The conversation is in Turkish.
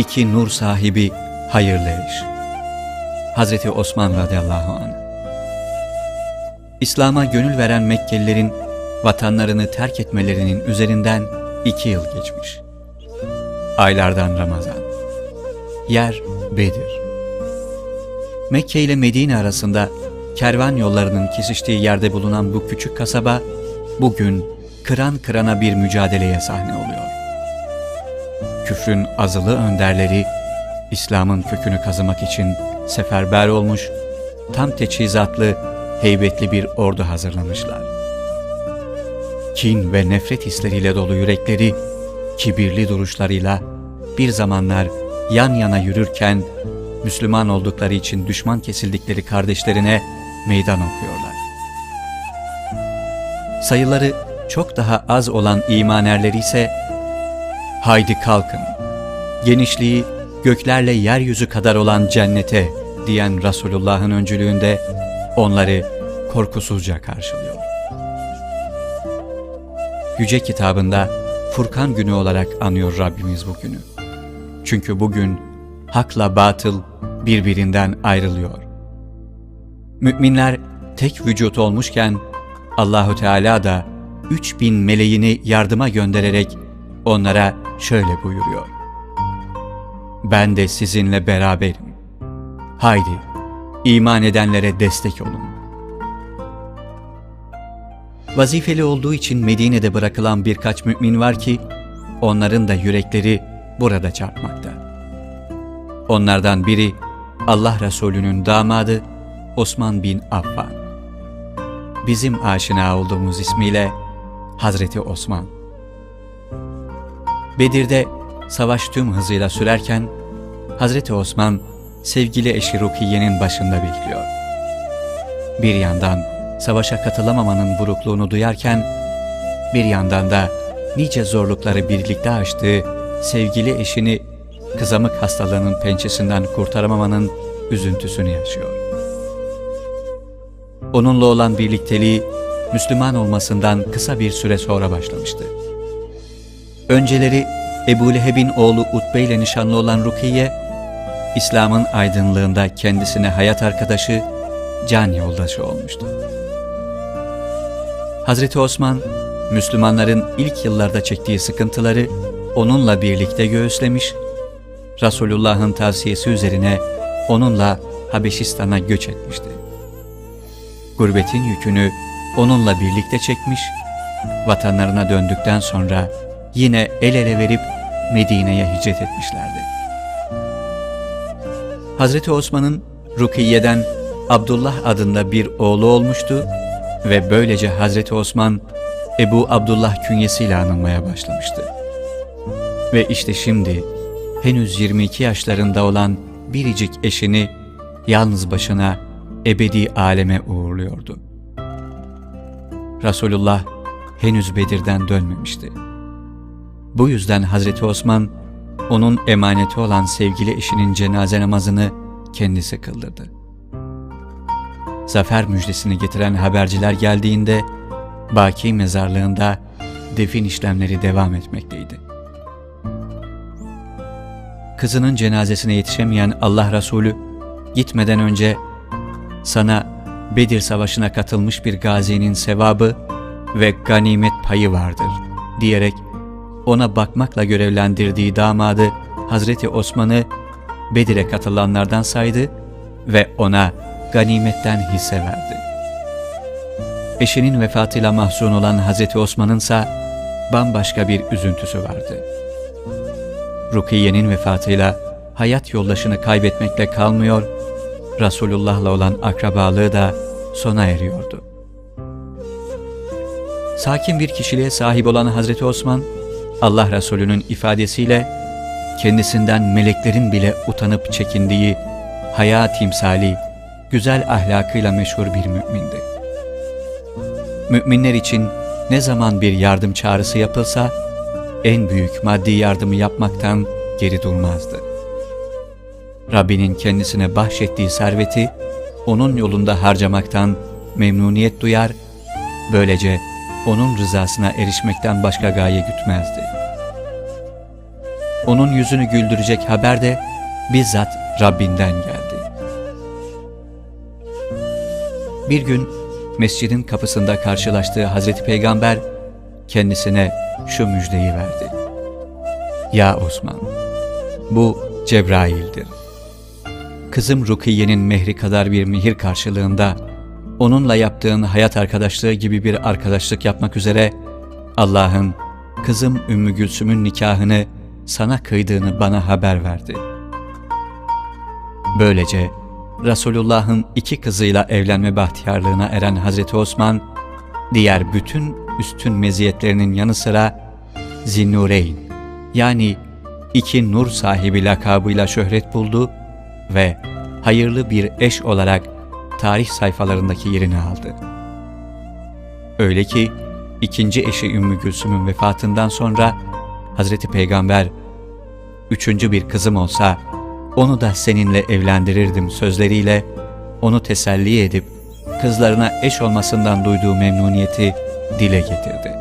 iki nur sahibi hayırlı eş. Hazreti Osman radıyallahu anh. İslam'a gönül veren Mekkelilerin vatanlarını terk etmelerinin üzerinden iki yıl geçmiş. Aylardan Ramazan. Yer Bedir. Mekke ile Medine arasında kervan yollarının kesiştiği yerde bulunan bu küçük kasaba bugün kıran kırana bir mücadeleye sahne oluyor. Küfrün azılı önderleri İslam'ın kökünü kazımak için seferber olmuş, tam teçhizatlı, heybetli bir ordu hazırlamışlar. Kin ve nefret hisleriyle dolu yürekleri, kibirli duruşlarıyla bir zamanlar yan yana yürürken Müslüman oldukları için düşman kesildikleri kardeşlerine meydan okuyorlar. Sayıları çok daha az olan imanerleri ise haydi kalkın, genişliği göklerle yeryüzü kadar olan cennete diyen Resulullah'ın öncülüğünde onları korkusuzca karşılıyor. Yüce kitabında Furkan günü olarak anıyor Rabbimiz bu günü. Çünkü bugün hakla batıl birbirinden ayrılıyor. Müminler tek vücut olmuşken Allahu Teala da 3000 meleğini yardıma göndererek onlara şöyle buyuruyor. Ben de sizinle beraberim. Haydi iman edenlere destek olun. Vazifeli olduğu için Medine'de bırakılan birkaç mümin var ki onların da yürekleri burada çarpmakta. Onlardan biri Allah Resulü'nün damadı Osman bin Affan. Bizim aşina olduğumuz ismiyle Hazreti Osman. Bedir'de savaş tüm hızıyla sürerken Hazreti Osman sevgili eşi Rukiye'nin başında bekliyor. Bir yandan savaşa katılamamanın burukluğunu duyarken bir yandan da nice zorlukları birlikte aştığı sevgili eşini kızamık hastalığının pençesinden kurtaramamanın üzüntüsünü yaşıyor. Onunla olan birlikteliği Müslüman olmasından kısa bir süre sonra başlamıştı. Önceleri Ebu Leheb'in oğlu Utbe ile nişanlı olan Rukiye, İslam'ın aydınlığında kendisine hayat arkadaşı, can yoldaşı olmuştu. Hazreti Osman, Müslümanların ilk yıllarda çektiği sıkıntıları onunla birlikte göğüslemiş, Resulullah'ın tavsiyesi üzerine onunla Habeşistan'a göç etmişti. Gurbetin yükünü onunla birlikte çekmiş, vatanlarına döndükten sonra yine el ele verip Medine'ye hicret etmişlerdi. Hazreti Osman'ın Rukiye'den Abdullah adında bir oğlu olmuştu ve böylece Hazreti Osman Ebu Abdullah künyesiyle anılmaya başlamıştı. Ve işte şimdi henüz 22 yaşlarında olan biricik eşini yalnız başına ebedi aleme uğurluyordu. Resulullah henüz Bedir'den dönmemişti. Bu yüzden Hazreti Osman, onun emaneti olan sevgili eşinin cenaze namazını kendisi kıldırdı. Zafer müjdesini getiren haberciler geldiğinde, Baki mezarlığında defin işlemleri devam etmekteydi. Kızının cenazesine yetişemeyen Allah Resulü, gitmeden önce sana Bedir Savaşı'na katılmış bir gazinin sevabı ve ganimet payı vardır diyerek ona bakmakla görevlendirdiği damadı Hazreti Osman'ı Bedir'e katılanlardan saydı ve ona ganimetten hisse verdi. Eşinin vefatıyla mahzun olan Hazreti Osman'ın ise bambaşka bir üzüntüsü vardı. Rukiye'nin vefatıyla hayat yoldaşını kaybetmekle kalmıyor, Resulullah'la olan akrabalığı da sona eriyordu. Sakin bir kişiliğe sahip olan Hazreti Osman, Allah Resulü'nün ifadesiyle kendisinden meleklerin bile utanıp çekindiği haya timsali, güzel ahlakıyla meşhur bir mümindi. Müminler için ne zaman bir yardım çağrısı yapılsa, en büyük maddi yardımı yapmaktan geri durmazdı. Rabbinin kendisine bahşettiği serveti, onun yolunda harcamaktan memnuniyet duyar, böylece onun rızasına erişmekten başka gaye gütmezdi. onun yüzünü güldürecek haber de bizzat Rabbinden geldi. Bir gün mescidin kapısında karşılaştığı Hazreti Peygamber kendisine şu müjdeyi verdi. Ya Osman, bu Cebrail'dir. Kızım Rukiye'nin mehri kadar bir mihir karşılığında onunla yaptığın hayat arkadaşlığı gibi bir arkadaşlık yapmak üzere Allah'ın kızım Ümmü Gülsüm'ün nikahını sana kıydığını bana haber verdi. Böylece Resulullah'ın iki kızıyla evlenme bahtiyarlığına eren Hazreti Osman, diğer bütün üstün meziyetlerinin yanı sıra Zinnureyn yani iki nur sahibi lakabıyla şöhret buldu ve hayırlı bir eş olarak tarih sayfalarındaki yerini aldı. Öyle ki ikinci eşi Ümmü Gülsüm'ün vefatından sonra Hazreti Peygamber üçüncü bir kızım olsa onu da seninle evlendirirdim sözleriyle onu teselli edip kızlarına eş olmasından duyduğu memnuniyeti dile getirdi.